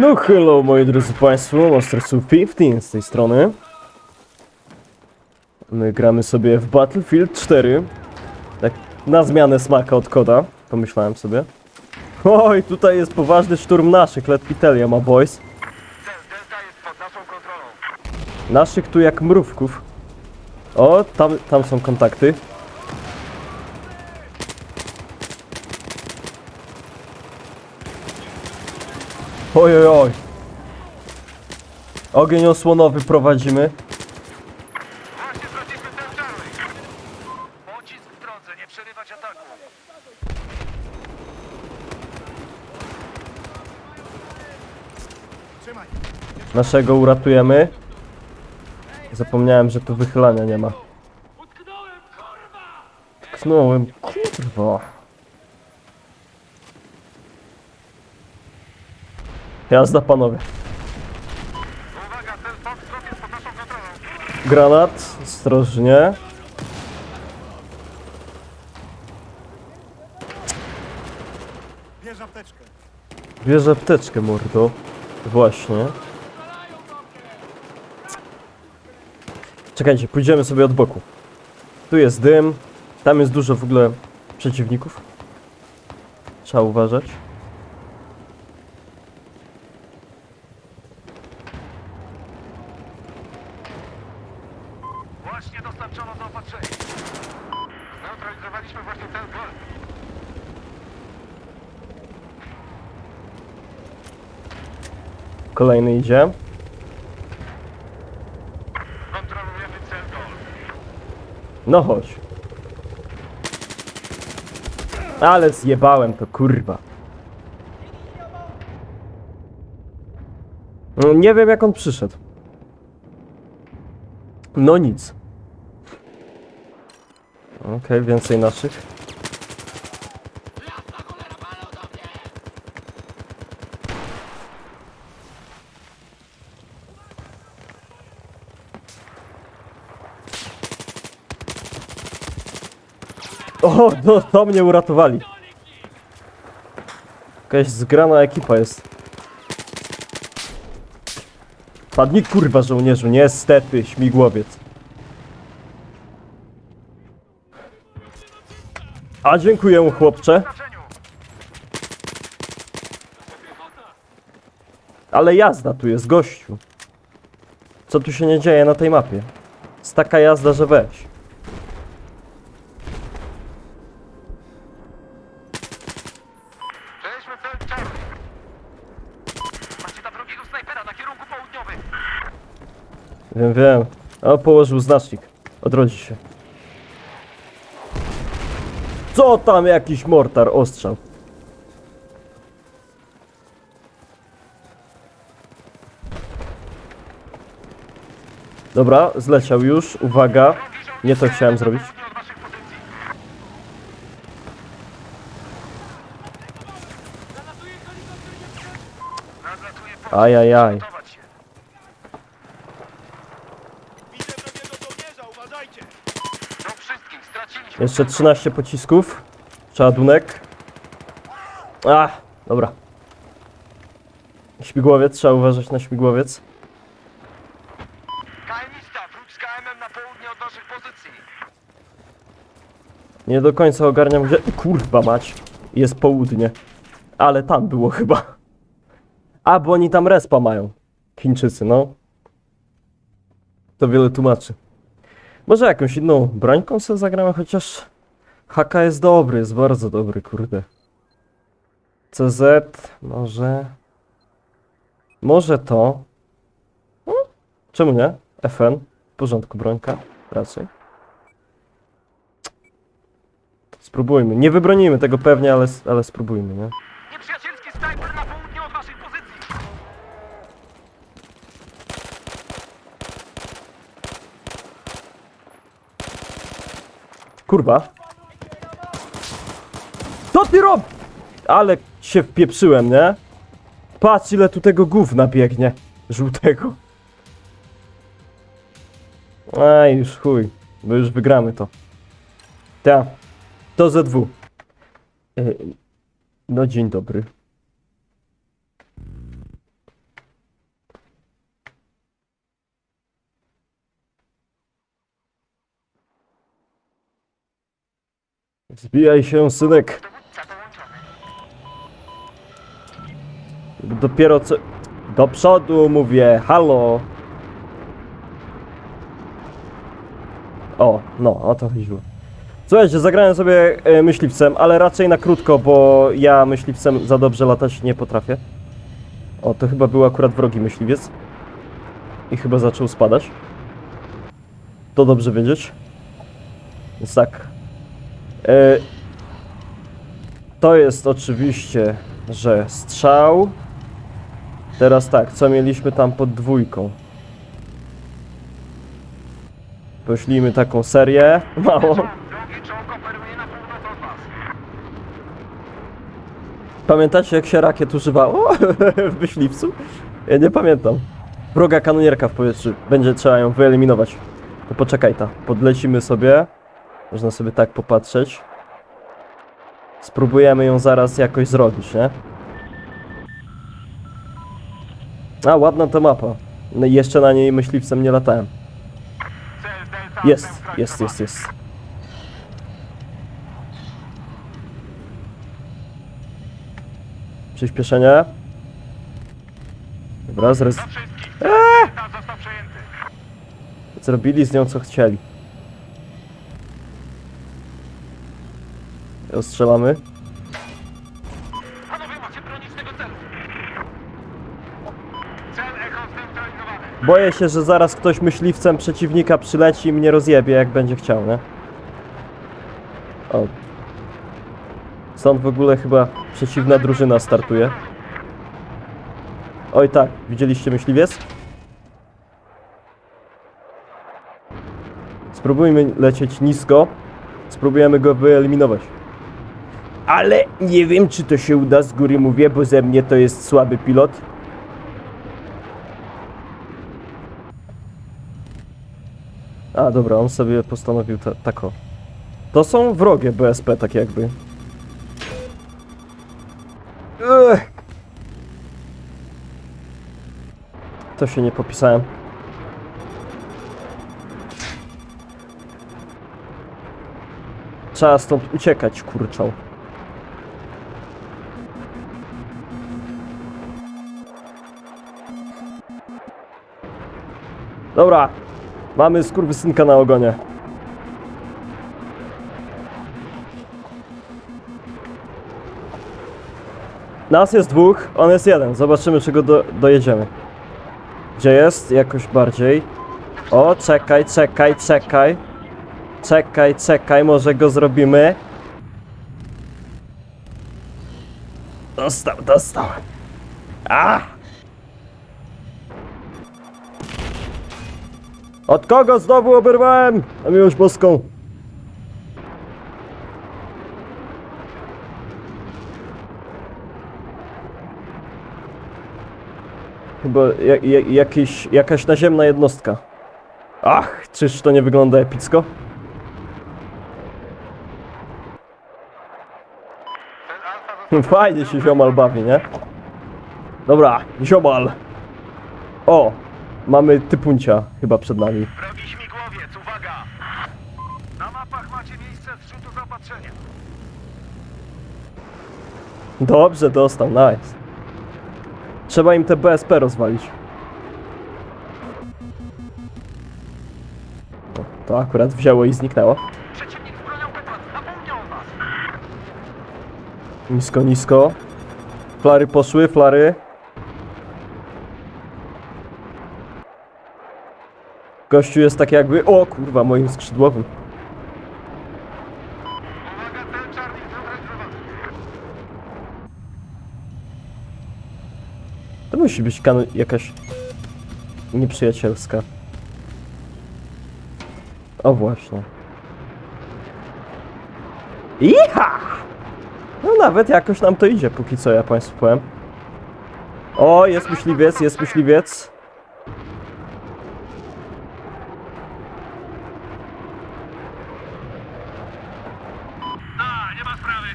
No hello moi drodzy państwo, Monster Soup 15 z tej strony. My gramy sobie w Battlefield 4. Tak na zmianę smaka od koda, pomyślałem sobie. Oj, tutaj jest poważny szturm naszych, let you, my boys. Naszych tu jak mrówków. O, tam, tam są kontakty. Oj, oj, oj. Ogień osłonowy prowadzimy. Naszego uratujemy. Zapomniałem, że tu wychylania nie ma. Tknąłem, kurwa. Jazda, panowie. Uwaga, ten Foxtrot jest pod naszą kontrolą. Granat, ostrożnie. Bierz apteczkę. Bierze apteczkę, mordo. Właśnie. Czekajcie, pójdziemy sobie od boku. Tu jest dym. Tam jest dużo w ogóle przeciwników. Trzeba uważać. Właśnie dostarczono zaopatrzenie. Zneutralizowaliśmy właśnie ten gold. Kolejny idzie. No chodź. Ale zjebałem to, kurwa. No, Nie wiem jak on przyszedł. No nic. Okej, więcej naszych. No to mnie uratowali. Jakaś zgrana ekipa jest. Padnij kurwa żołnierzu, niestety, śmigłowiec. A dziękuję chłopcze, ale jazda tu jest gościu. Co tu się nie dzieje na tej mapie? Jest taka jazda, że weź. Przejdźmy cel Charlie. Macie tam drugiego snajpera na kierunku południowym. Wiem, wiem. O, położył znacznik. Odrodzi się. Co tam jakiś mortar ostrzał? Dobra, zleciał już. Uwaga. Nie to chciałem zrobić. Ajajaj. Gotować się. Widzę wrogiego żołnierza, uważajcie! Do wszystkich, straciliśmy... Jeszcze 13 pocisków. Przeładunek. A, dobra. Śmigłowiec, trzeba uważać na śmigłowiec. Kajnista, wróć z KM-em na południe od naszych pozycji. Nie do końca ogarniam gdzie... Kurwa mać. Jest południe. Ale tam było chyba. A, bo oni tam respa mają. Chińczycy, no. To wiele tłumaczy. Może jakąś inną brońką sobie zagramy, chociaż... HK jest dobry, jest bardzo dobry, kurde. CZ, może... Może to... No, czemu nie? FN, w porządku brońka, raczej. Spróbujmy. Nie wybronimy tego pewnie, ale, ale spróbujmy, nie? Nieprzyjacielski snajper na południe od waszych pozycji. Kurwa. Co ty rob? Ale się wpieprzyłem, nie? Patrz ile tu tego gówna biegnie. Żółtego. Ej, już chuj. Bo już wygramy to. Ta. To ZW. E, No dzień dobry. Zbijaj się, synek. Dopiero co... Do przodu mówię, halo. O, no, o to chodziło. Słuchajcie, zagrałem sobie e, myśliwcem, ale raczej na krótko, bo ja myśliwcem za dobrze latać nie potrafię. O, to chyba był akurat wrogi myśliwiec. I chyba zaczął spadać. To dobrze wiedzieć. Więc tak. E, to jest oczywiście, że strzał. Teraz tak, co mieliśmy tam pod dwójką? Poślijmy taką serię. Mało. Pamiętacie jak się rakiet używało w myśliwcu? Ja nie pamiętam. Wroga kanonierka w powietrzu. Będzie trzeba ją wyeliminować. To poczekaj ta. Podlecimy sobie. Można sobie tak popatrzeć. Spróbujemy ją zaraz jakoś zrobić, nie? A, ładna ta mapa. No i jeszcze na niej myśliwcem nie latałem. Jest, jest, jest, jest. Przyspieszenie. Dobra, zrez... Przejęty. zrobili z nią co chcieli. Ostrzelamy. Panowie macie bronić tego celu. Cel Echo zneutralizowany. Boję się, że zaraz ktoś myśliwcem przeciwnika przyleci i mnie rozjebie, jak będzie chciał, nie? O. Stąd w ogóle chyba przeciwna drużyna startuje. Oj tak, widzieliście myśliwiec? Spróbujmy lecieć nisko. Spróbujemy go wyeliminować. Ale nie wiem, czy to się uda, z góry mówię, bo ze mnie to jest słaby pilot. A, dobra, on sobie postanowił ta, tako. To są wrogie BSP, tak jakby. Ech. To się nie popisałem. Trzeba stąd uciekać, kurczą. Dobra, mamy skurwysynka na ogonie. Nas jest dwóch, on jest jeden. Zobaczymy, czego do, dojedziemy. Gdzie jest? Jakoś bardziej. O, czekaj, czekaj, czekaj. Czekaj, czekaj, może go zrobimy. Dostał, dostał. A! Od kogo znowu oberwałem? Na miłość boską. Chyba ja, ja, jakiś, jakaś naziemna jednostka. Ach, czyż to nie wygląda epicko? Fajnie się ziomal bawi, nie? Dobra, ziomal. O, mamy typuncia chyba przed nami. Wrogi śmigłowiec, uwaga! Na mapach macie miejsce zrzutu zaopatrzenia. Dobrze, dostał, nice. Trzeba im te BSP rozwalić. O, to akurat wzięło i zniknęło. Przeciwnik na południe od. Nisko, nisko. Flary poszły, flary. Gościu jest tak jakby... O kurwa, moim skrzydłowym. To musi być kanon jakaś nieprzyjacielska. O właśnie. Iha! No nawet jakoś nam to idzie, póki co ja państwu powiem. O, jest myśliwiec, jest myśliwiec. A, nie ma sprawy.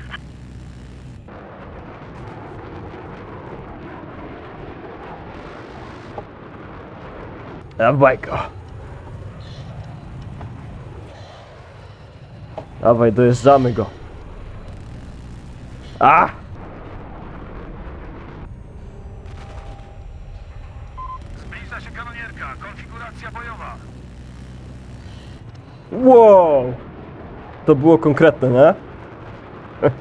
Dawaj go. Dawaj, dojeżdżamy go. A! Zbliża się kanonierka. Konfiguracja bojowa. Wow! To było konkretne, nie?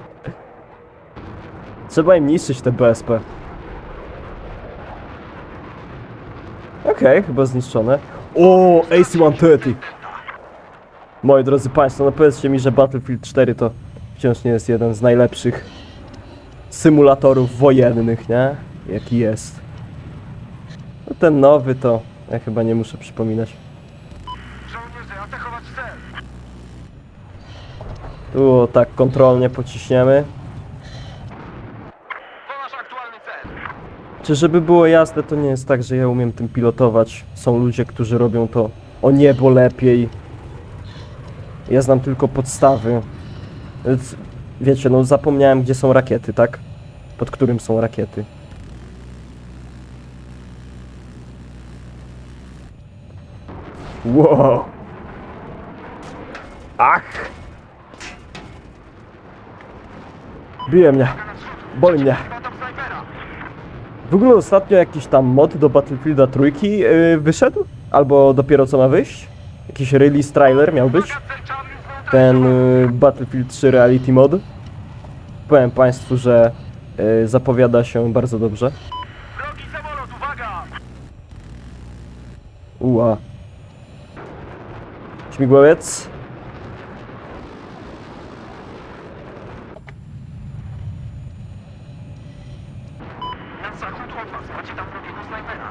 Trzeba im niszczyć te BSP. Okej, chyba zniszczone. O, AC-130! Moi drodzy Państwo, no powiedzcie mi, że Battlefield 4 to wciąż nie jest jeden z najlepszych symulatorów wojennych, nie? Jaki jest. No ten nowy to ja chyba nie muszę przypominać. Żołnierze, atakować cel. Tu o, tak kontrolnie pociśniemy. To nasz aktualny cel. Czy żeby było jasne, to nie jest tak, że ja umiem tym pilotować. Są ludzie, którzy robią to o niebo lepiej. Ja znam tylko podstawy. Więc, wiecie, no zapomniałem, gdzie są rakiety, tak? Pod którym są rakiety. Wow. Ach! Bije mnie. Boli mnie. W ogóle ostatnio jakiś tam mod do Battlefielda trójki yy, wyszedł? Albo dopiero co ma wyjść? Jakiś release trailer miał być? Ten yy, Battlefield 3 Reality Mod. Powiem Państwu, że yy, zapowiada się bardzo dobrze. Samolot, uwaga! Ua. Śmigłowiec. Macie tam wrogiego snajpera.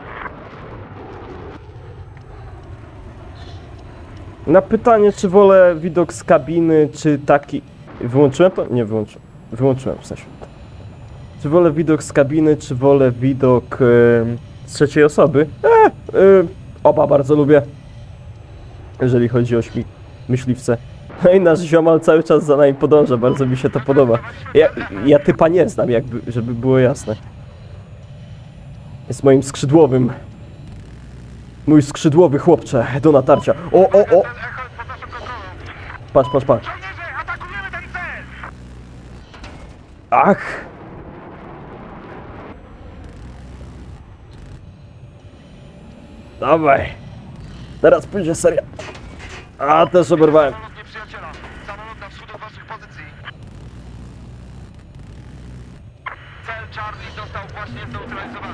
Na pytanie, czy wolę widok z kabiny, czy taki... Wyłączyłem to? Nie wyłączyłem. Wyłączyłem w sensie. Czy wolę widok z kabiny, czy wolę widok trzeciej osoby? E, e, oba bardzo lubię. Jeżeli chodzi o śmig... myśliwce. No i nasz ziomal cały czas za nami podąża, bardzo mi się to podoba. Ja, ja typa nie znam, jakby, żeby było jasne. Jest moim skrzydłowym. Mój skrzydłowy chłopcze do natarcia. O, o, o! Patrz, patrz, patrz. Ach! Dawaj. Teraz pójdzie seria. A, też oberwałem. Samolot nieprzyjaciela. Samolot na wschód od waszych pozycji. Cel Charlie został właśnie zneutralizowany.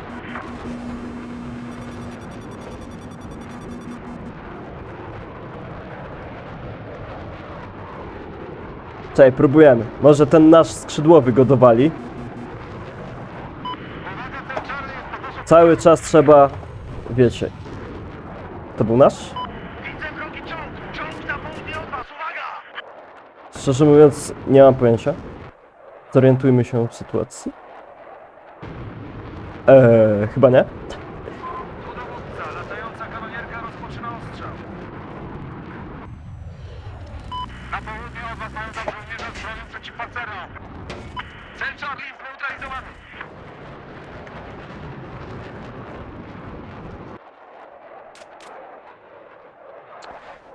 Czekaj, próbujemy. Może ten nasz skrzydłowy go dowali. Cały czas trzeba... Wiecie. To był nasz? Widzę wrogi czołg! Czołg na południe od was, uwaga! Szczerze mówiąc, nie mam pojęcia. Zorientujmy się w sytuacji. Eee, chyba nie.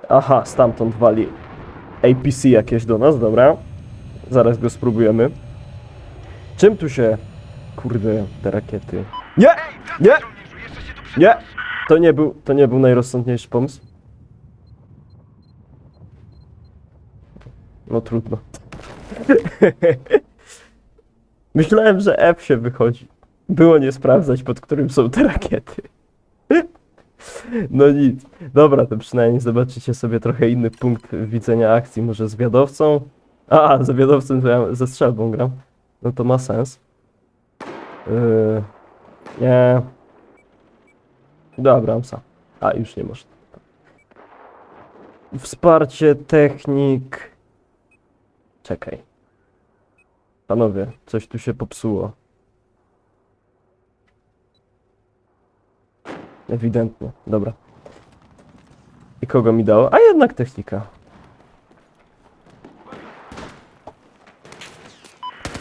Aha, stamtąd wali APC jakieś do nas, dobra. Zaraz go spróbujemy. Czym tu się... Kurde, te rakiety... Nie! Nie! Nie! To nie był, to nie był najrozsądniejszy pomysł. No trudno. Myślałem, że F się wychodzi. Było nie sprawdzać, pod którym są te rakiety. No nic. Dobra, to przynajmniej zobaczycie sobie trochę inny punkt widzenia akcji. Może z wiadowcą? A, z wiadowcem to ja ze strzelbą gram. No to ma sens. Yy, nie. Dobra, sam. A, już nie można. Wsparcie technik. Czekaj. Panowie, coś tu się popsuło. Ewidentnie. Dobra. I kogo mi dało? A jednak technika.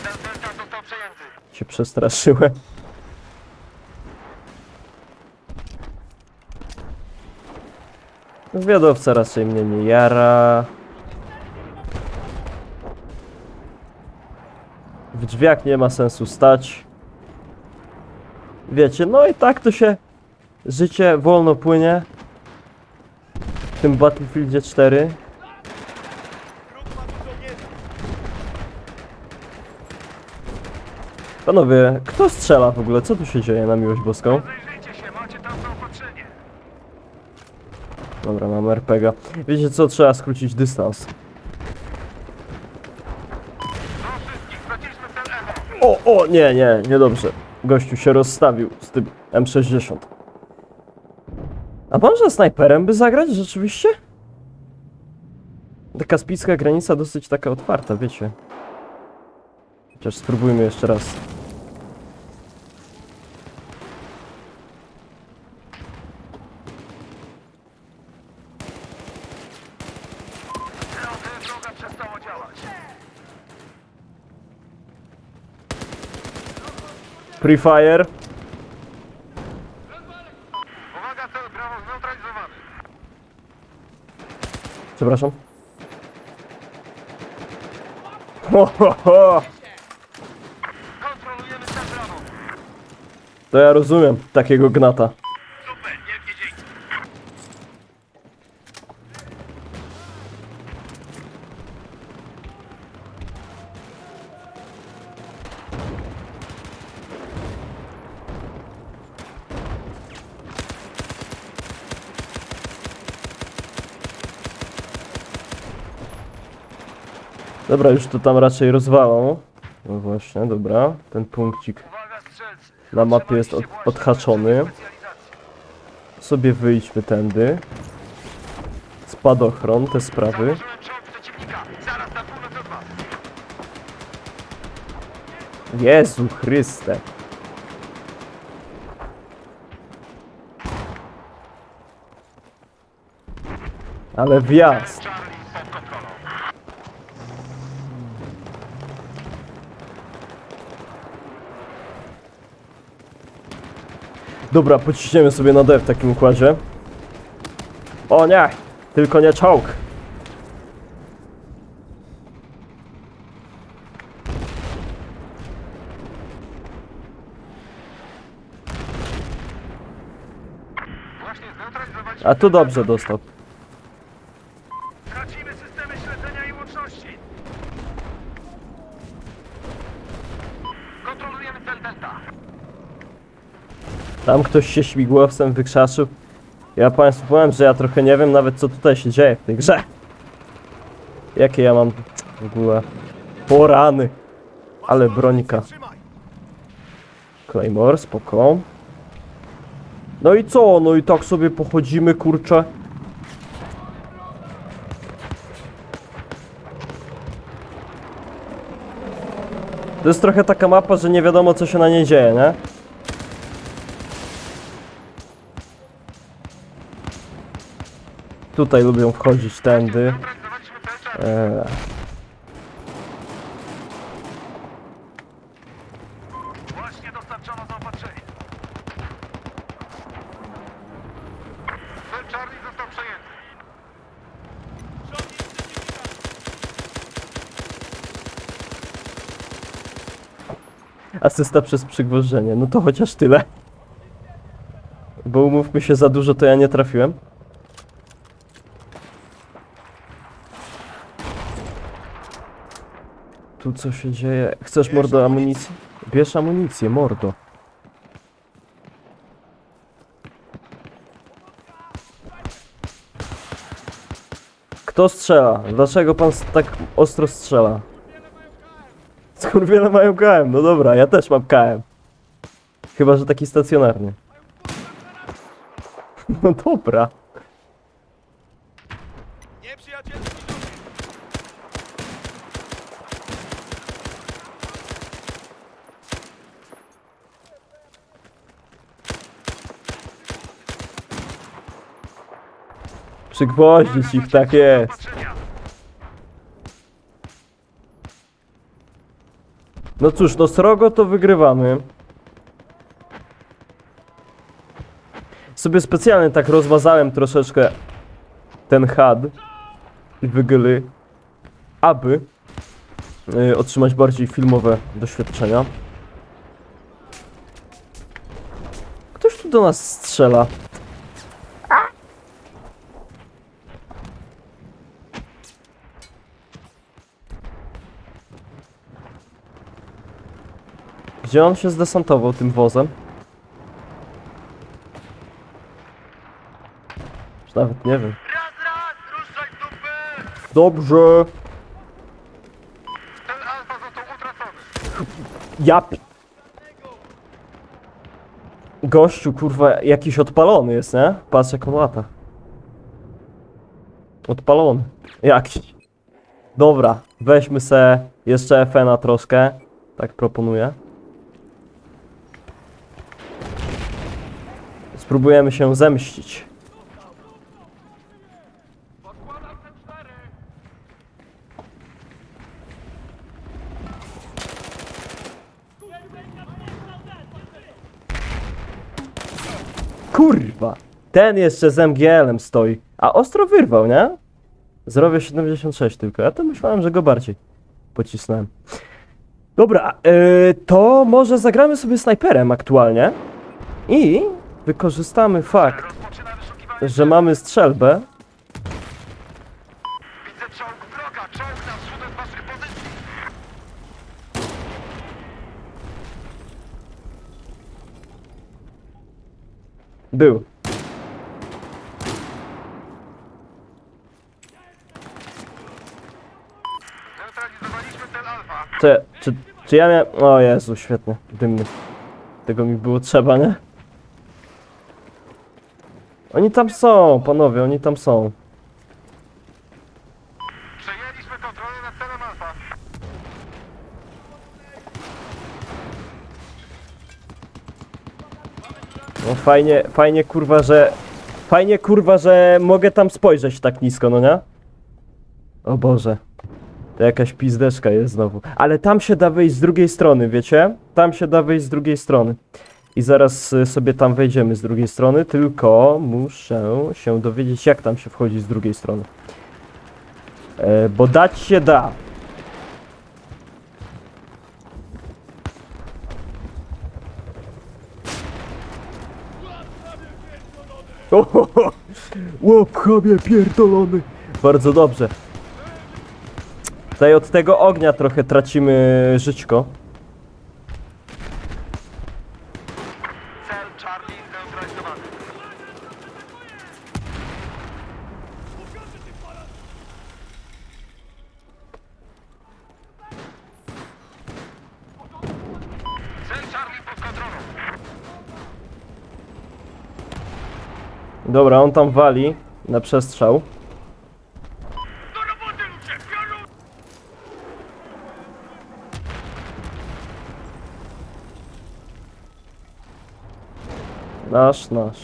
Cel Delta został przejęty. Się przestraszyłem. Zwiadowca raczej mnie nie jara. W drzwiach nie ma sensu stać. Wiecie, no i tak to się życie wolno płynie. W tym Battlefieldzie 4. Panowie, kto strzela w ogóle? Co tu się dzieje na miłość boską? Dobra, mam RPGa. Wiecie co? Trzeba skrócić dystans. O, o, nie, nie, niedobrze. Gościu się rozstawił z tym M60. A można snajperem by zagrać rzeczywiście? Ta kaspijska granica dosyć taka otwarta, wiecie. Chociaż spróbujmy jeszcze raz. Free Fire. Uwaga, cel prawo zneutralizowany. Przepraszam. Ho, ho, ho. Kontrolujemy cel prawo. To ja rozumiem takiego gnata. Dobra, już to tam raczej rozwalą. No właśnie, dobra. Ten punkcik na mapie jest od, odhaczony. Sobie wyjdźmy tędy. Spadochron, te sprawy. Jezu Chryste. Ale wjazd. Dobra, pociśniemy sobie na D w takim układzie. O nie! Tylko nie czołg. A tu dobrze dostał. Tracimy systemy śledzenia i łączności. Kontrolujemy cel Delta. Tam ktoś się śmigłowcem wykrzaczył. Ja państwu powiem, że ja trochę nie wiem nawet co tutaj się dzieje w tej grze. Jakie ja mam w ogóle porany. Ale bronika. Claymore, spoko. No i co? No i tak sobie pochodzimy, kurczę. To jest trochę taka mapa, że nie wiadomo co się na niej dzieje, nie? Tutaj lubią wchodzić tędy. Zneutralizowaliśmy cel Charlie. Właśnie dostarczono zaopatrzenie. Cel Charlie został przejęty. asysta przez przygwożdżenie. No to chociaż tyle. Bo umówmy się, za dużo to ja nie trafiłem. Tu co się dzieje? Chcesz mordo amunicji? Bierz amunicję, mordo. Kto strzela? Dlaczego pan tak ostro strzela? Skurwiele mają KM, no dobra, ja też mam KM. Chyba, że taki stacjonarny. No dobra. Nieprzyjacielski Przygwoździć ich, tak jest. No cóż, no srogo to wygrywamy. Sobie specjalnie tak rozmazałem troszeczkę ten had i wygly, aby y, otrzymać bardziej filmowe doświadczenia. Ktoś tu do nas strzela. Gdzie on się zdesantował tym wozem? Już nawet nie wiem. Raz, raz, ruszaj dupy! Dobrze. Ten alfa został utracony. Ja. pi- Gościu, kurwa, jakiś odpalony jest, nie? Patrz jak on lata. Odpalony. Jakiś. Dobra, weźmy se jeszcze FN-a troszkę. Tak proponuję. Spróbujemy się zemścić. Kurwa! Ten jeszcze z MGL-em stoi. A ostro wyrwał, nie? Zdrowie 76 tylko. Ja to myślałem, że go bardziej pocisnąłem. Dobra, yy, to może zagramy sobie snajperem aktualnie. I wykorzystamy fakt, że mamy strzelbę. Widzę czołg wroga. Czołg na wschód od waszych pozycji. Był. Neutralizowaliśmy cel alfa. Czy, czy, czy ja miałem... O Jezu, świetnie. Dymny. Tego mi było trzeba, nie? Oni tam są, panowie, oni tam są. Przejęliśmy kontrolę nad celem alfa. No fajnie, fajnie kurwa, że... Fajnie kurwa, że mogę tam spojrzeć tak nisko, no nie? O Boże. To jakaś pizdeczka jest znowu. Ale tam się da wejść z drugiej strony, wiecie? Tam się da wejść z drugiej strony. I zaraz y, sobie tam wejdziemy z drugiej strony, tylko muszę się dowiedzieć jak tam się wchodzi z drugiej strony. E, bo dać się da. Łop chabie pierdolony! Bardzo dobrze. Tutaj od tego ognia trochę tracimy żyćko. Cel Charlie zneutralizowany. Cel Charlie pod kontrolą. Dobra, on tam wali na przestrzał. Nasz, nasz.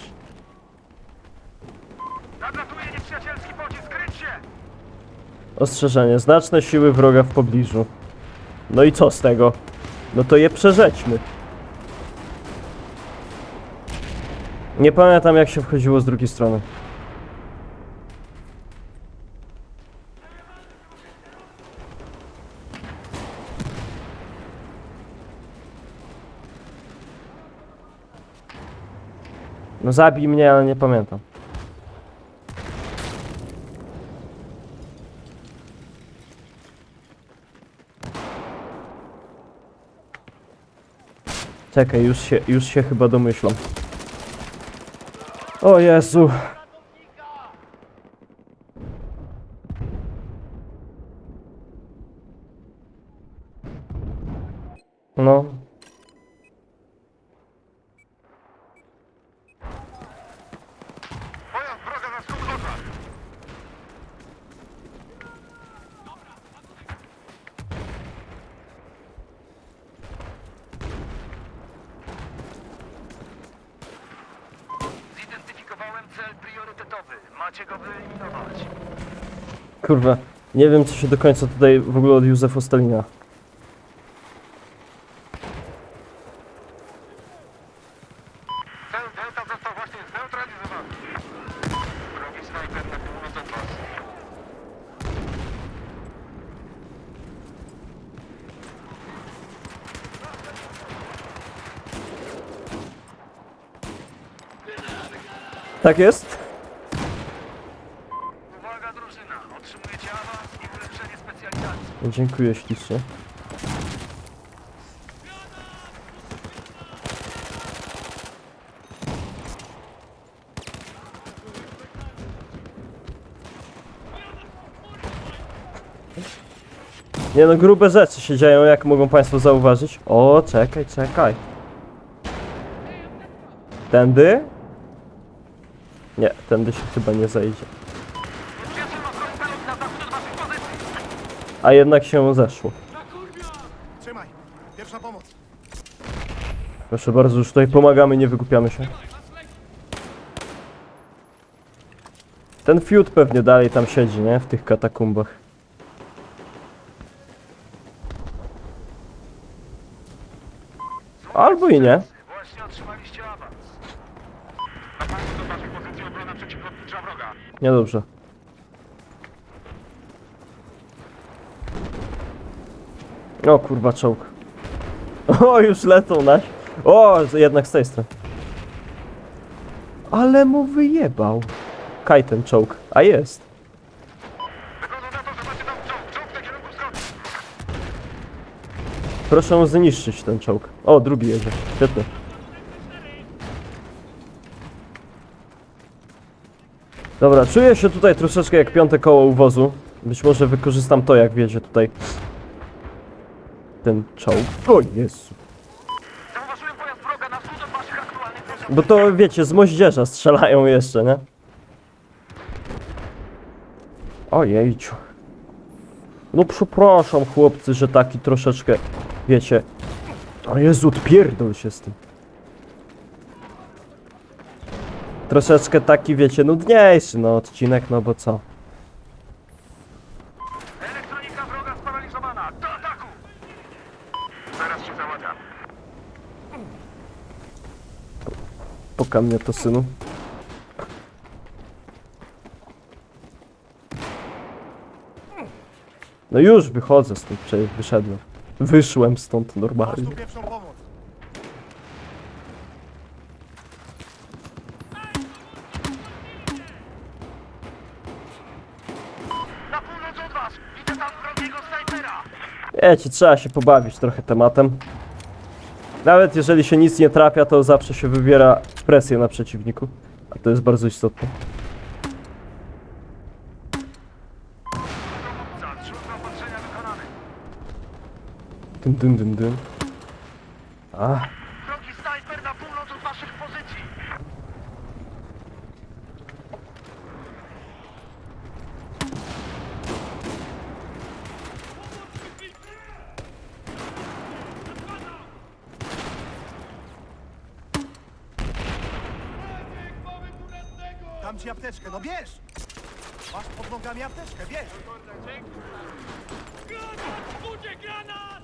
Nadlatuje nieprzyjacielski pocisk, kryć się! Ostrzeżenie. Znaczne siły wroga w pobliżu. No i co z tego? No to je przeżećmy. Nie pamiętam jak się wchodziło z drugiej strony. No zabij mnie, ale nie pamiętam. Czekaj, już się, już się chyba domyślam. O Jezu. kurwa, nie wiem co się do końca tutaj w ogóle od Józefa Stalina. Tak jest? Dziękuję ślicznie. Nie no, grube rzeczy się dzieją, jak mogą Państwo zauważyć. O, czekaj, czekaj. Tędy? Nie, tędy się chyba nie zejdzie. A jednak się zeszło. Trzymaj. Pierwsza pomoc. Proszę bardzo, już tutaj pomagamy, nie wykupiamy się. Ten fiut pewnie dalej tam siedzi, nie? W tych katakumbach. Albo i nie. Właśnie otrzymaliście awans. Na państwo do waszej pozycji obrona przeciwlotnicza wroga. Niedobrze. O kurwa, czołg. O, już lecą naś. O, jednak z tej strony. Ale mu wyjebał. Kaj ten czołg. A jest. Proszę zniszczyć ten czołg. O, drugi jedzie. Świetnie. Dobra, czuję się tutaj troszeczkę jak piąte koło u wozu. Być może wykorzystam to, jak wiedzie tutaj ten czołg. O Jezu. Zauważyłem pojazd wroga na wschód od waszych aktualnych pozycji. Bo to wiecie, z moździerza strzelają jeszcze, nie? Ojejciu. No przepraszam chłopcy, że taki troszeczkę, wiecie... O Jezu, odpierdol się z tym. Troszeczkę taki, wiecie, nudniejszy, no odcinek, no bo co? Elektronika wroga sparaliżowana. Do ataku! Zaraz się załatwiam. Poka mnie to synu. No już wychodzę stąd, przecież wyszedłem. Wyszłem stąd Masz normalnie. tu pierwszą pomoc. Na północ od was! Widzę tam wrogiego snajpera! Wiecie, trzeba się pobawić trochę tematem. Nawet jeżeli się nic nie trafia, to zawsze się wywiera presję na przeciwniku. A to jest bardzo istotne. Dym, dym, dym, dym. A, Wrogi snajper na północ od waszych pozycji. Dam ci no bierz! Masz pod nogami apteczkę, bierz! Do wszystkich zaraz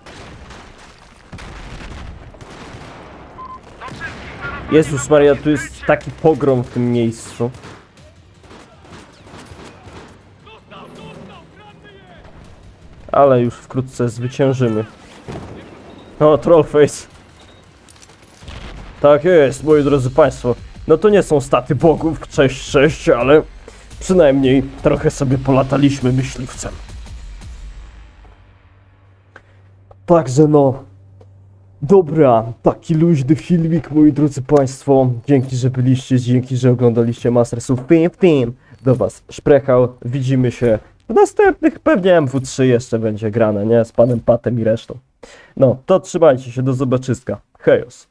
Jezus Maria, tu jest taki pogrom w tym miejscu. Ale już wkrótce zwyciężymy. O, Trollface. Tak jest, moi drodzy państwo. No to nie są staty bogów, cześć, cześć, ale przynajmniej trochę sobie polataliśmy myśliwcem. Także no, Dobra, taki luźny filmik, moi drodzy Państwo. Dzięki, że byliście, dzięki, że oglądaliście Masters of 15. Do Was szprechał. Widzimy się w następnych, pewnie MW3 jeszcze będzie grane, nie? Z panem Patem i resztą. No, to trzymajcie się, do zobaczyska. Hejos.